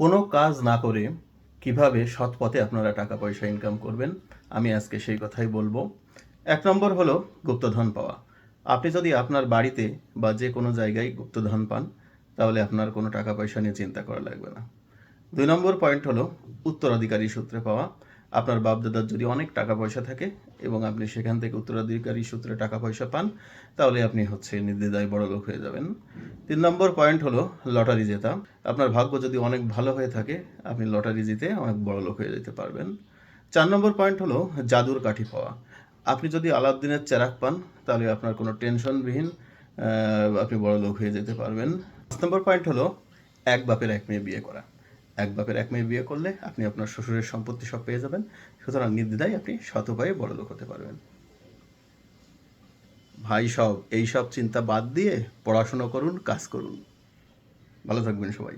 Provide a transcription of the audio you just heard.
কোনো কাজ না করে কীভাবে সৎ পথে আপনারা টাকা পয়সা ইনকাম করবেন, আমি আজকে সেই কথাই বলব। এক নম্বর হলো গুপ্তধন পাওয়া। আপনি যদি আপনার বাড়িতে বা যে কোনো জায়গায় গুপ্তধন পান, তাহলে আপনার কোনো টাকা পয়সা নিয়ে চিন্তা করা লাগবে না। দুই নম্বর পয়েন্ট হলো উত্তরাধিকারী সূত্রে পাওয়া। আপনার বাপদাদার যদি অনেক টাকা পয়সা থাকে এবং আপনি সেখান থেকে উত্তরাধিকারী সূত্রে টাকা পয়সা পান, তাহলে আপনি হচ্ছে নির্দ্বিধায় বড় লোক হয়ে যাবেন। তিন নম্বর পয়েন্ট হলো লটারি জেতা। আপনার ভাগ্য যদি অনেক ভালো হয়ে থাকে, আপনি লটারি জিতে অনেক বড় লোক হয়ে যেতে পারবেন। চার নম্বর পয়েন্ট হলো জাদুর কাঠি পাওয়া। আপনি যদি আলাউদ্দিনের চেরাক পান, তাহলে আপনার কোনো টেনশনবিহীন আপনি বড় লোক হয়ে যেতে পারবেন। পাঁচ নম্বর পয়েন্ট হলো এক বাপের এক মেয়ে বিয়ে করা। এক বাপের এক মেয়ে বিয়ে করলে আপনি আপনার শ্বশুরের সম্পত্তি সব পেয়ে যাবেন। সুতরাং নির্দ্বিধায় আপনি শত উপায়ে বড় লোক হতে পারবেন। ভাই সব এই সব চিন্তা বাদ দিয়ে পড়াশুনো করুন কাজ করুন। ভালো থাকবেন সবাই।